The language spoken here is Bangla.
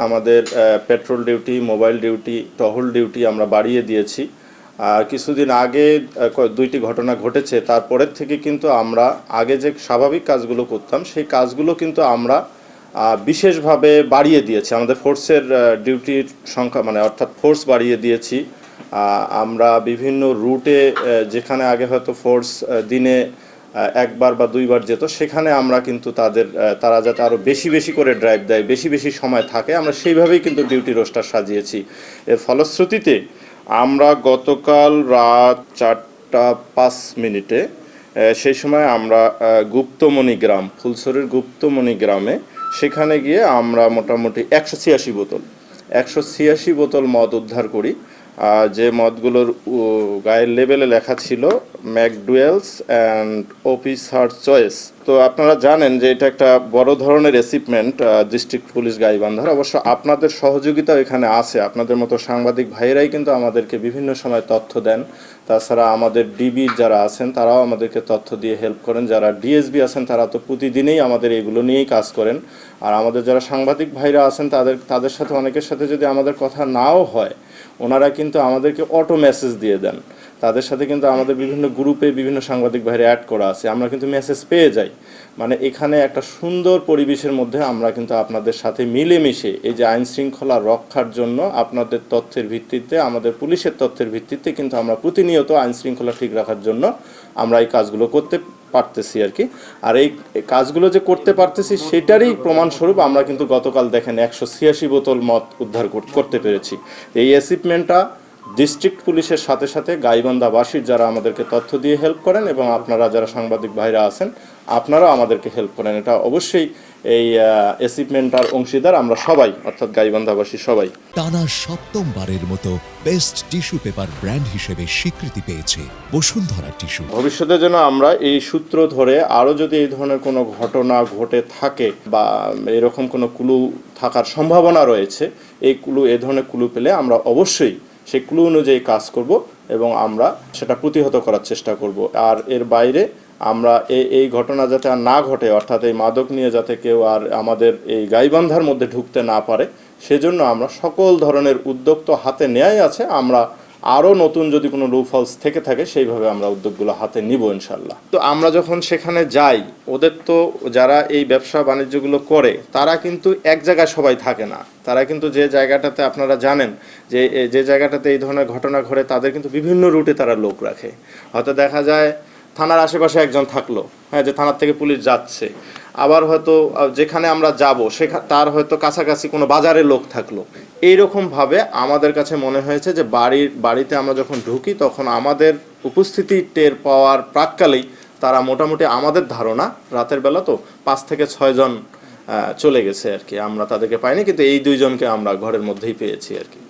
আমাদের পেট্রোল ডিউটি, মোবাইল ডিউটি, টহল ডিউটি আমরা বাড়িয়ে দিয়েছি। আর কিছুদিন আগে দুইটি ঘটনা ঘটেছে। তারপরের থেকে কিন্তু আমরা আগে যে স্বাভাবিক কাজগুলো করতাম, সেই কাজগুলো কিন্তু আমরা বিশেষভাবে বাড়িয়ে দিয়েছি। আমাদের ফোর্সের ডিউটির সংখ্যা মানে অর্থাৎ ফোর্স বাড়িয়ে দিয়েছি। আমরা বিভিন্ন রুটে যেখানে আগে হয়তো ফোর্স দিনে একবার বা দুইবার যেত, সেখানে আমরা কিন্তু তাদের তারা যাতে আরও বেশি বেশি করে ড্রাইভ দেয়, বেশি বেশি সময় থাকে, আমরা সেইভাবেই কিন্তু ডিউটি রোস্টার সাজিয়েছি। এর ফলশ্রুতিতে আমরা গতকাল রাত চারটা পাঁচ মিনিটে সেই সময় আমরা গুপ্তমণি গ্রাম ফুলসরের গুপ্তমণি গ্রামে, সেখানে গিয়ে আমরা মোটামুটি একশো ছিয়াশি বোতল, একশো ছিয়াশি বোতল মদ উদ্ধার করি। যে মদগুলোর গায়ের লেভেলে লেখা ছিল ম্যাকডুয়েলস অ্যান্ড অফিসার চয়েস তো আপনারা জানেন যে এটা একটা বড় ধরনের অ্যাচিভমেন্ট ডিস্ট্রিক্ট পুলিশ গাইবান্ধার। অবশ্য আপনাদের সহযোগিতাও এখানে আছে। আপনাদের মতো সাংবাদিক ভাইয়েরাই কিন্তু আমাদেরকে বিভিন্ন সময় তথ্য দেন। তাছাড়া আমাদের ডিবি যারা আছেন, তারাও আমাদেরকে তথ্য দিয়ে হেল্প করেন। যারা ডিএসবি আছেন, তারা তো প্রতিদিনেই আমাদের এগুলো নিয়েই কাজ করেন। আর আমাদের যারা সাংবাদিক ভাইরা আছেন, তাদের তাদের সাথে অনেকের সাথে যদি আমাদের কথা নাও হয়, ওনারা কিন্তু আমাদেরকে অটো মেসেজ দিয়ে দেন। তাদের সাথে কিন্তু আমাদের বিভিন্ন গ্রুপে বিভিন্ন সাংবাদিক ভাইরা অ্যাড করা আছে। আমরা কিন্তু মেসেজ পেয়ে যাই। মানে এখানে একটা সুন্দর পরিবেশের মধ্যে আমরা কিন্তু আপনাদের সাথে মিলেমিশে এই যে আইন শৃঙ্খলা রক্ষার জন্য আপনাদের তথ্যের ভিত্তিতে, আমাদের পুলিশের তথ্যের ভিত্তিতে কিন্তু আমরা প্রতিনিয়ত আইন শৃঙ্খলা ঠিক রাখার জন্য আমরা এই কাজগুলো করতে পারতেছি আর কি। আর এই এই কাজগুলো যে করতে পারতেছি সেটারই প্রমাণস্বরূপ আমরা কিন্তু গতকাল দেখেন একশো ছিয়াশি বোতল মদ উদ্ধার করতে পেরেছি। এই অ্যাচিভমেন্টটা ডিস্ট্রিক্ট পুলিশের সাথে সাথে গাইবান্ধাবাসীর যারা আমাদেরকে তথ্য দিয়ে হেল্প করেন এবং আপনারা যারা সাংবাদিক ভাইরা আছেন আপনারাও আমাদেরকে হেল্প করেন। এটা অবশ্যই এই অ্যাচিভমেন্টটার অংশীদার আমরা সবাই অর্থাৎ গাইবান্ধাবাসী সবাই। টানা সপ্তমবারের মতো বেস্ট টিস্যু পেপার ব্র্যান্ড হিসেবে স্বীকৃতি পেয়েছে বসুন্ধরা টিস্যু ভবিষ্যতে যেন আমরা এই সূত্র ধরে আরও যদি এই ধরনের কোনো ঘটনা ঘটে থাকে বা এরকম কোনো কুলু থাকার সম্ভাবনা রয়েছে এই কুলু এ ধরনের কুলু পেলে আমরা অবশ্যই সেই ক্লু অনুযায়ী কাজ করব এবং আমরা সেটা প্রতিহত করার চেষ্টা করব। আর এর বাইরে আমরা এই এই ঘটনা যাতে আর না ঘটে, অর্থাৎ এই মাদক নিয়ে যাতে কেউ আর আমাদের এই গাইবান্ধার মধ্যে ঢুকতে না পারে, সেজন্য আমরা সকল ধরনের উদ্যোগ তো হাতে নেয়াই আছে, আমরা আরও নতুন যদি কোনো লুফলস থেকে থাকে, সেইভাবে আমরা উদ্যোগগুলো হাতে নিব ইনশাল্লাহ তো আমরা যখন সেখানে যাই, ওদের তো যারা এই ব্যবসা বাণিজ্যগুলো করে, তারা কিন্তু এক জায়গায় সবাই থাকে না। তারা কিন্তু যে জায়গাটাতে আপনারা জানেন যে যে জায়গাটাতে এই ধরনের ঘটনা ঘটে, তাদের কিন্তু বিভিন্ন রুটে তারা লোক রাখে। হয়তো দেখা যায় থানার আশেপাশে একজন থাকল হ্যাঁ যে থানার থেকে পুলিশ যাচ্ছে। আবার হয়তো যেখানে আমরা যাব সেখানে তার হয়তো কাছাকাছি কোনো বাজারে লোক থাকল। এইরকমভাবে আমাদের কাছে মনে হয়েছে যে বাড়ির, বাড়িতে আমরা যখন ঢুকি, তখন আমাদের উপস্থিতি টের পাওয়ার প্রাককালেই তারা মোটামুটি আমাদের ধারণা, রাতের বেলা তো পাঁচ থেকে ছয়জন চলে গেছে আর কি। আমরা তাদেরকে পাইনি, কিন্তু এই দুইজনকে আমরা ঘরের মধ্যেই পেয়েছি আর কি।